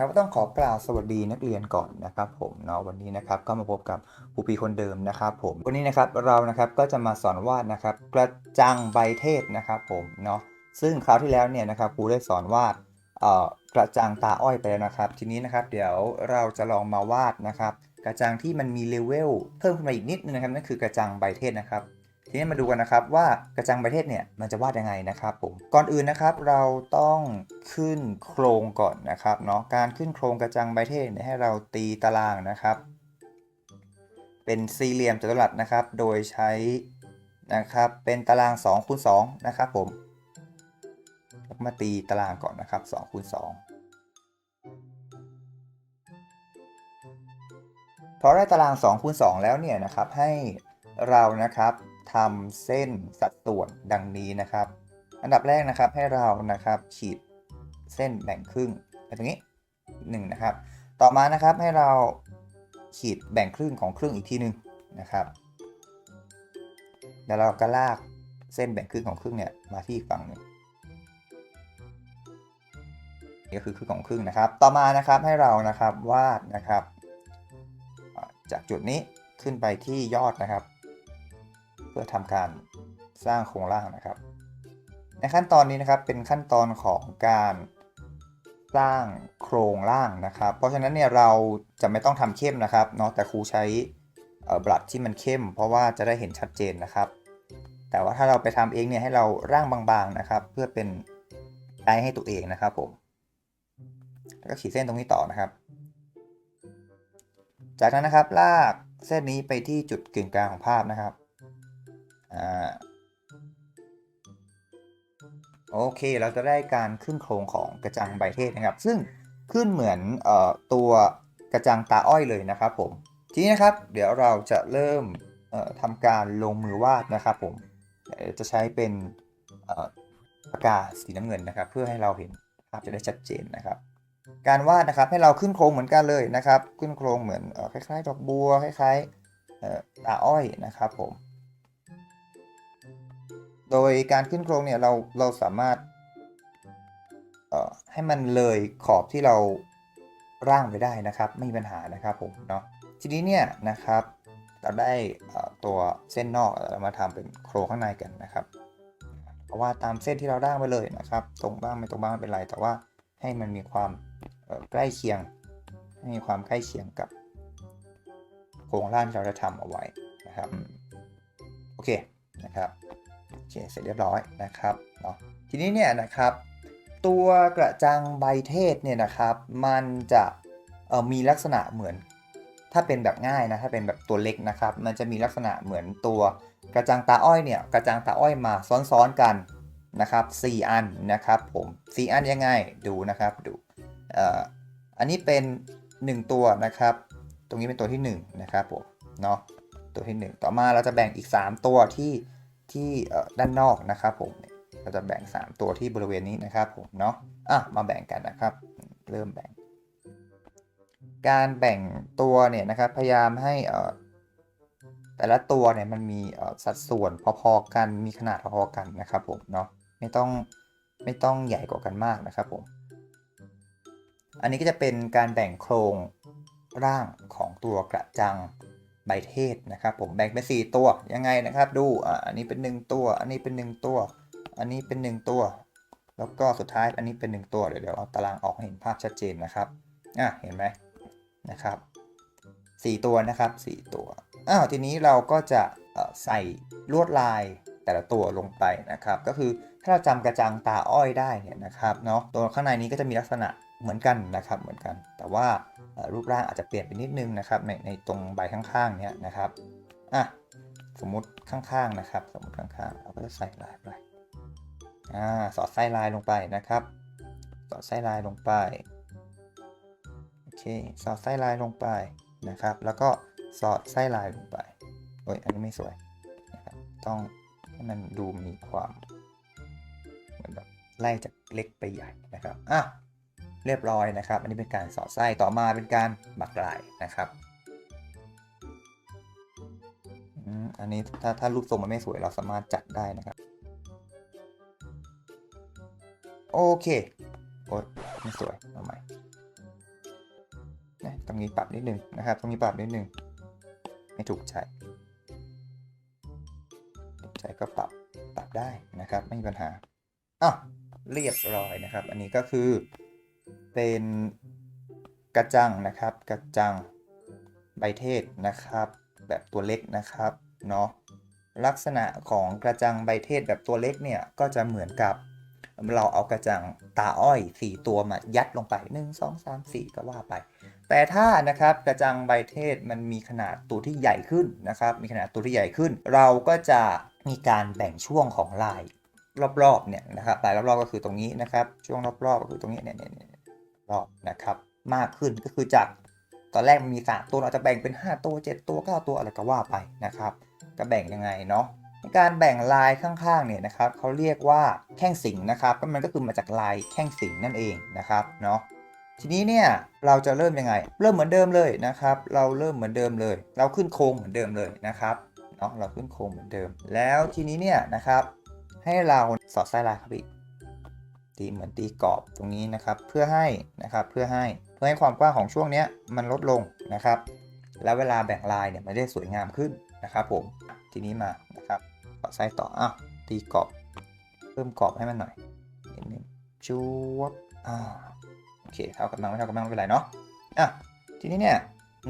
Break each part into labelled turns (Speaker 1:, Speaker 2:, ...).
Speaker 1: ครับก็ต้องขอกล่าวสวัสดีนักเรียนก่อนนะครับผมเนาะวันนี้นะครับก็มาพบกับครูปีคนเดิมนะครับผมวันนี้นะครับเรานะครับก็จะมาสอนวาดนะครับกระจังใบเทศนะครับผมเนาะซึ่งคราวที่แล้วเนี่ยนะครับครูได้สอนวาดเอ่อกระจังตาอ้อยไปแล้วนะครับ ทีนี้นะครับเดี๋ยวเราจะลองมาวาดนะครับ กระจังที่มันมีเลเวลเพิ่มขึ้นมาอีกนิดนึงนะครับนั่นคือกระจังใบเทศนะครับ ทีนี้มาดูกันนะครับว่ากระจังใบเทศเนี่ยมันจะวาดยังไงนะครับผมก่อนอื่นนะครับเราต้องขึ้นโครงก่อนนะครับเนาะการขึ้นโครงกระจังใบเทศให้เราตีตารางนะครับ เป็นสี่เหลี่ยมจัตุรัสนะครับ โดยใช้นะครับเป็นตาราง2คูณ2นะครับผมมาตีตารางก่อนนะครับ2คูณ2พอได้ตาราง2คูณ2แล้วเนี่ยนะครับให้เรานะครับ ทำเส้นสัดส่วนดังนี้นะครับ อันดับแรกนะครับให้เรานะครับขีดเส้นแบ่งครึ่งไปตรงนี้หนึ่งนะครับ ต่อมานะครับให้เราขีดแบ่งครึ่งของครึ่งอีกทีหนึ่งนะครับ แล้วเราก็ลากเส้นแบ่งครึ่งของครึ่งเนี่ยมาที่ฝั่งนึงนี่ก็คือครึ่งของครึ่งนะครับ ต่อมานะครับให้เรานะครับวาดนะครับ จากจุดนี้ขึ้นไปที่ยอดนะครับ เพื่อทำการสร้างโครงร่างนะครับ ในขั้นตอนนี้นะครับเป็นขั้นตอนของการสร้างโครงร่างนะครับ เพราะฉะนั้นเนี่ยเราจะไม่ต้องทำเข้มนะครับเนาะแต่ครูใช้บลัดที่มันเข้ม เพราะว่าจะได้เห็นชัดเจนนะครับ แต่ว่าถ้าเราไปทำเองเนี่ยให้เราร่างบางๆนะครับ เพื่อเป็นไกด์ให้ตัวเองนะครับผมแล้วก็ขีดเส้นตรงนี้ต่อนะครับ จากนั้นนะครับลากเส้นนี้ไปที่จุดกึ่งกลางของภาพนะครับ อ่าโอเคเราจะได้การขึ้นโครงของกระจังใบเทศนะครับ ซึ่งขึ้นเหมือนเอ่อตัวกระจังตาอ้อยเลยนะครับผมทีนี้นะครับ เดี๋ยวเราจะเริ่มทำการลงมือวาดนะครับผมจะใช้เป็นปากกาสีน้ำเงินนะครับ เพื่อให้เราเห็นภาพจะได้ชัดเจนนะครับ การวาดนะครับให้เราขึ้นโครงเหมือนกันเลยนะครับ ขึ้นโครงเหมือนอคล้ายๆ ดอกบัวคล้ายๆตาอ้อยนะครับผม โดยการขึ้นโครงเนี่ยเราเราสามารถเอ่อให้มันเลยขอบที่เราร่างไปได้นะครับ ไม่มีปัญหานะครับผมเนาะทีนี้เนี่ยนะครับเราได้ตัวเส้นนอกเรามาทำเป็นโครงข้างในกันนะครับเพราะว่าตามเส้นที่เราร่างไปเลยนะครับ ตรงบ้างไม่ตรงบ้างไม่เป็นไร แต่ว่าให้มันมีความใกล้เคียง ให้มีความใกล้เคียงกับโครงร่างที่เราจะทำเอาไว้นะครับโอเคนะครับ เคเสร็จเรียบร้อยนะครับเนาะทีนี้เนี่ยนะครับตัวกระจังใบเทศเนี่ยนะครับมันจะมีลักษณะเหมือน ถ้าเป็นแบบง่ายนะถ้าเป็นแบบตัวเล็กนะครับ มันจะมีลักษณะเหมือนตัวกระจังตาอ้อยเนี่ยกระจังตาอ้อยมาซ้อนๆกันนะครับ 4 อันนะครับผม 4 อันยังไงดูนะครับดูอันนี้เป็น 1 ตัวนะครับ ตรงนี้เป็นตัวที่1นะครับผมเนาะตัวที่ 1 ต่อมาเราจะแบ่งอีก 3 ตัวที่ ที่ด้านนอกนะครับผมเราจะแบ่ง 3 ตัวที่บริเวณนี้นะครับผมเนาะอะมาแบ่งกันนะครับ เริ่มแบ่ง การแบ่งตัวเนี่ยนะครับพยายามให้แต่ละตัวเนี่ยมันมีสัดส่วนพอๆกันมีขนาดพอๆกันนะครับผมเนาะไม่ต้องไม่ต้องใหญ่กว่ากันมากนะครับผมอันนี้ก็จะเป็นการแบ่งโครงร่างของตัวกระจัง ใบเทศนะครับผมแบ่งเป็น 4 ตัวยังไงนะครับ ดูอันนี้เป็น 1 ตัว อันนี้เป็น 1 ตัว อันนี้เป็น 1 ตัว แล้วก็สุดท้ายอันนี้เป็น 1 ตัวเดี๋ยวเดี๋ยวเอาตารางออกให้เห็นภาพชัดเจนนะครับอะเห็นไหมนะครับ 4 ตัวนะครับ 4 ตัวอ้าวทีนี้เราก็จะใส่ลวดลายแต่ละตัวลงไปนะครับ ก็คือถ้าเราจำกระจังตาอ้อยได้เนี่ยนะครับเนาะตัวข้างในนี้ก็จะมีลักษณะเหมือนกันนะครับเหมือนกัน แต่ว่า รูปร่างอาจจะเปลี่ยนไปนิดนึงนะครับในในตรงใบข้างๆเนี่ยนะครับอะสมมุติข้างๆนะครับ สมมติข้างๆเราก็จะใส่ลายไปอ่าสอดไส้ลายลงไปนะครับสอดไส้ลายลงไปโอเคสอดไส้ลายลงไปนะครับ แล้วก็สอดไส้ลายลงไปโอ้ยอันนี้ไม่สวยนะครับต้องให้มันดูมีความเหมือนแบบไล่จากเล็กไปใหญ่นะครับอะ เรียบร้อยนะครับ อันนี้เป็นการสอดไส้ต่อมาเป็นการบักลายนะครับอันนี้ถ้าถ้ารูปทรงมันไม่สวยเราสามารถจัดได้นะครับ โอเคโอ้ยไม่สวยเอาใหม่นะตรงนี้ปรับนิดนึงนะครับ ตรงนี้ปรับนิดนึงไม่ถูกใจถูกใจก็ปรับปรับได้นะครับ ไม่มีปัญหาอะเรียบร้อยนะครับ อันนี้ก็คือ เป็นกระจังนะครับ กระจังใบเทศนะครับ แบบตัวเล็กนะครับเนาะลักษณะของกระจังใบเทศแบบตัวเล็กเนี่ยก็จะเหมือนกับเราเอากระจังตาอ้อย 4 ตัวมายัดลงไป 1 2 3 4 ก็ว่าไป แต่ถ้านะครับกระจังใบเทศมันมีขนาดตัวที่ใหญ่ขึ้นนะครับ มีขนาดตัวที่ใหญ่ขึ้น เราก็จะมีการแบ่งช่วงของลายรอบๆเนี่ยนะครับลายรอบๆก็คือตรงนี้นะครับ ช่วงรอบๆก็คือตรงนี้เนี่ยเนี่ยเนี่ย รอบนะครับ มากขึ้นก็คือจากตอนแรกมันมี 3 ตัวเราจะแบ่งเป็น 5 ตัว 7 ตัว 9 ตัวอะไรก็ว่าไปนะครับก็แบ่งยังไงเนาะในการแบ่งลายข้างๆเนี่ยนะครับเขาเรียกว่าแข้งสิงนะครับก็มันก็คือมาจากลายแข้งสิงนั่นเองนะครับเนาะทีนี้เนี่ยเราจะเริ่มยังไง เริ่มเหมือนเดิมเลยนะครับ เราเริ่มเหมือนเดิมเลย เราขึ้นโครงเหมือนเดิมเลยนะครับเนาะเราขึ้นโครงเหมือนเดิม แล้วทีนี้เนี่ยนะครับให้เราสอดไส้ลายเข้าไปอีก ตีเหมือนตีกรอบตรงนี้นะครับ เพื่อให้นะครับเพื่อให้เพื่อให้ความกว้างของช่วงนี้มันลดลงนะครับ แล้วเวลาแบ่งลายเนี่ยมันได้สวยงามขึ้นนะครับ ผมทีนี้มานะครับต่อไส้ต่ออ้าวตีกรอบ เพิ่มกรอบให้มันหน่อยนิดนึงจูวบอ่าโอเคเท่ากับมังไม่เท่ากับมังไม่เป็นไรเนาะอะทีนี้เนี่ย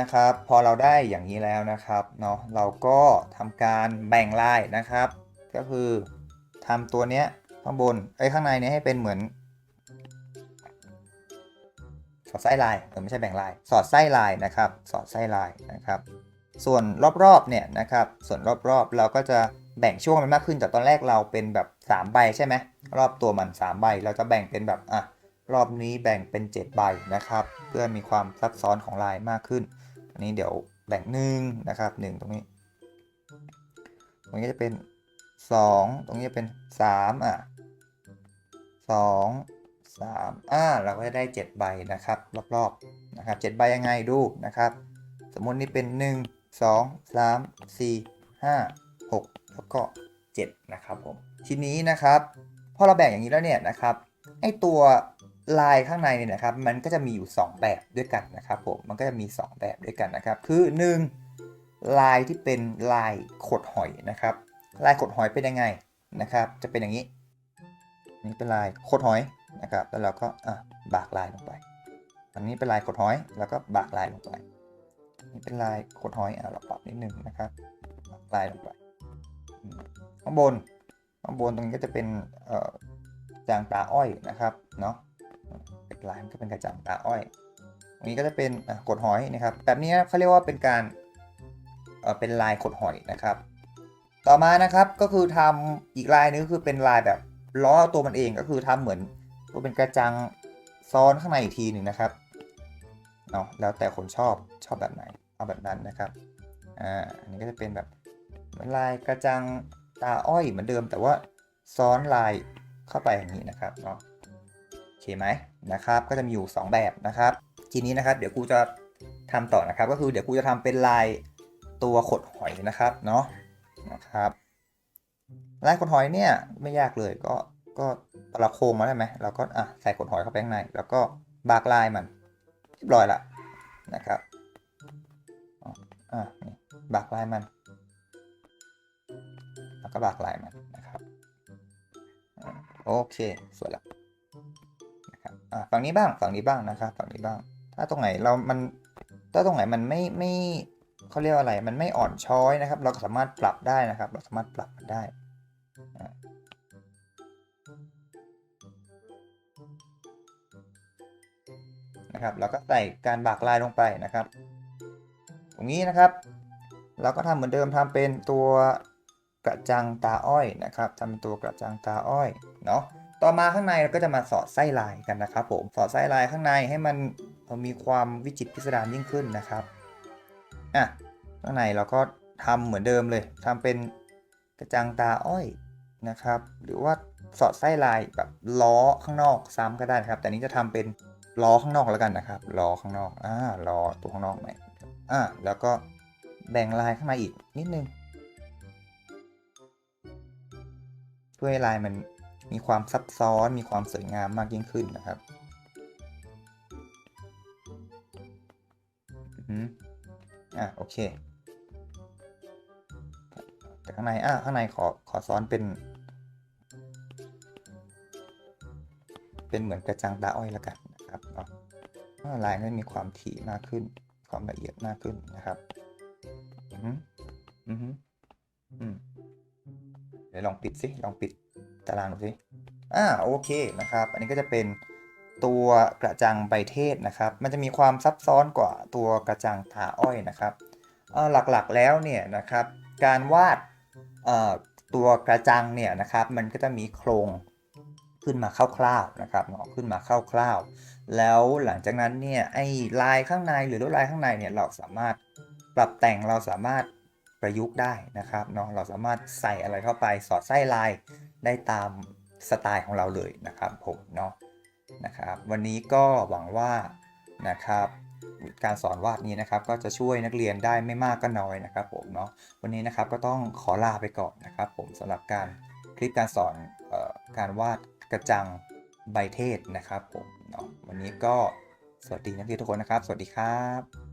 Speaker 1: นะครับ พอเราได้อย่างนี้แล้วนะครับเนาะเราก็ทำการแบ่งลายนะครับ ก็คือทำตัวเนี้ย ข้างบนไอ้ยข้างในเนี้ยให้เป็นเหมือน สอดไส้ลายเออไม่ใช่แบ่งลาย สอดไส้ลายนะครับ สอดไส้ลายนะครับ ส่วนรอบๆเนี่ยนะครับ ส่วนรอบๆเราก็จะแบ่งช่วงมันมากขึ้นจากตอนแรกเราเป็นแบบ 3 ใบใช่ไหมรอบตัวมัน 3 ใบเราจะแบ่งเป็นแบบอะรอบนี้แบ่งเป็น 7 ใบนะครับ เพื่อมีความซับซ้อนของลายมากขึ้น อันนี้เดี๋ยวแบ่งหนึ่งนะครับหนึ่งตรงนี้ ตรงนี้จะเป็น 2 ตรงนี้จะเป็น 3 อะ 2 3อ่าเราก็จะได้ 7 ใบนะครับ รอบๆนะครับ7ใบยังไงดูนะครับ สมมตินี่เป็น 1 2 3 4 5 6 แล้วก็ 7 นะครับผมทีนี้นะครับพอเราแบ่งอย่างนี้แล้วเนี่ยนะครับไอตัวลายข้างในเนี่ยนะครับ มันก็จะมีอยู่ 2 แบบด้วยกันนะครับผมมันก็จะมี 2 แบบด้วยกันนะครับ คือ 1 ลายที่เป็นลายขดหอยนะครับ ลายขดหอยเป็นยังไงนะครับ จะเป็นอย่างนี้ นี่เป็นลายขดหอยนะครับ แล้วเราก็อะบากลายลงไป อันนี้เป็นลายขดหอย แล้วก็บากลายลงไป นี่เป็นลายขดหอยอะเราปรับนิดนึงนะครับบากลายลงไป ข้างบน ข้างบนตรงนี้ก็จะเป็นเอ่อจางตาอ้อยนะครับ เนาะเป็นลายมันก็เป็นกระจางตาอ้อยตรงนี้ก็จะเป็นอะขดหอยนะครับ แบบนี้เขาเรียกว่าเป็นการเอ่อเป็นลายขดหอยนะครับ ต่อมานะครับก็คือทำอีกลายนึงคือเป็นลายแบบ ล้อตัวมันเองก็คือทำเหมือนตัวเป็นกระจังซ้อนข้างในอีกทีหนึ่งนะครับเนาะแล้วแต่คนชอบชอบแบบไหนเอาแบบนั้นนะครับอ่าอันนี้ก็จะเป็นแบบลายกระจังตาอ้อยเหมือนเดิมแต่ว่าซ้อนลายเข้าไปอย่างนี้นะครับเนาะโอเคไหมนะครับ ก็จะมีอยู่ 2 แบบนะครับ ทีนี้นะครับ เดี๋ยวกูจะทำต่อนะครับ ก็คือเดี๋ยวกูจะทำเป็นลายตัวขดหอยนะครับเนาะนะครับ ลายขนหอยเนี่ยไม่ยากเลยก็ก็เราโครงมาได้ไหมเราก็อะใส่ขนหอยเข้าไปข้างใน แล้วก็บากลายมันเรียบร้อยละนะครับอะนี่บากลายมัน แล้วก็บากลายมันนะครับอโอเคสวยละนะครับอะฝั่งนี้บ้างฝั่งนี้บ้างนะครับฝั่งนี้บ้าง ถ้าตรงไหนเรามันถ้าตรงไหนมันไม่ไม่เขาเรียกว่าอะไร มันไม่อ่อนช้อยนะครับ เราสามารถปรับได้นะครับ เราสามารถปรับมันได้ นะครับเราก็ใส่การบากลายลงไปนะครับ ตรงนี้นะครับ เราก็ทำเหมือนเดิมทำเป็นตัวกระจังตาอ้อยนะครับทำเป็นตัวกระจังตาอ้อยเนาะต่อมาข้างในเราก็จะมาสอดไส้ลายกันนะครับ ผมสอดไส้ลายข้างในให้มันมีความวิจิตรพิสดารยิ่งขึ้นนะครับอะข้างในเราก็ทำเหมือนเดิมเลยทำเป็นกระจังตาอ้อย นะครับ หรือว่าสอดไส้ลายแบบล้อข้างนอกซ้ำก็ได้นะครับ แต่นี้จะทำเป็นล้อข้างนอกแล้วกันนะครับล้อข้างนอกอ่าล้อตัวข้างนอกใหม่อ่าแล้วก็แบ่งลายข้างในอีกนิดนึงเพื่อให้ลายมันมีความซับซ้อนมีความสวยงามมากยิ่งขึ้นนะครับฮึอะโอเค แต่ข้างในอะข้างในขอขอซ้อนเป็น เป็นเหมือนกระจังตาอ้อยแล้วกันนะครับเนาะอ่าลายก็มีความถี่มากขึ้น ความละเอียดมากขึ้นนะครับ อือฮึอือฮึอืมเดี๋ยวลองปิดสิ ลองปิดตารางดูสิ อ่า โอเคนะครับ อันนี้ก็จะเป็นตัวกระจังใบเทศนะครับ มันจะมีความซับซ้อนกว่าตัวกระจังตาอ้อยนะครับหลักๆแล้วเนี่ยนะครับ การวาดตัวกระจังเนี่ยนะครับ มันก็จะมีโครง ขึ้นมาคร่าวๆนะครับเนาะขึ้นมาคร่าวๆ แล้วหลังจากนั้นเนี่ยไอ้ลายข้างในหรือลวดลายข้างในเนี่ยเราสามารถปรับแต่งเราสามารถประยุกต์ได้นะครับเนาะเราสามารถใส่อะไรเข้าไปสอดไส้ลายได้ตามสไตล์ของเราเลยนะครับผมเนาะนะครับวันนี้ก็หวังว่านะครับการสอนวาดนี้นะครับก็จะช่วยนักเรียนได้ไม่มากก็น้อยนะครับผมเนาะวันนี้นะครับก็ต้องขอลาไปก่อนนะครับผมสำหรับการคลิปการสอนออการวาด กระจังใบเทศนะครับผมเนาะวันนี้ก็สวัสดีนักเรียนทุกคนนะครับ สวัสดีครับ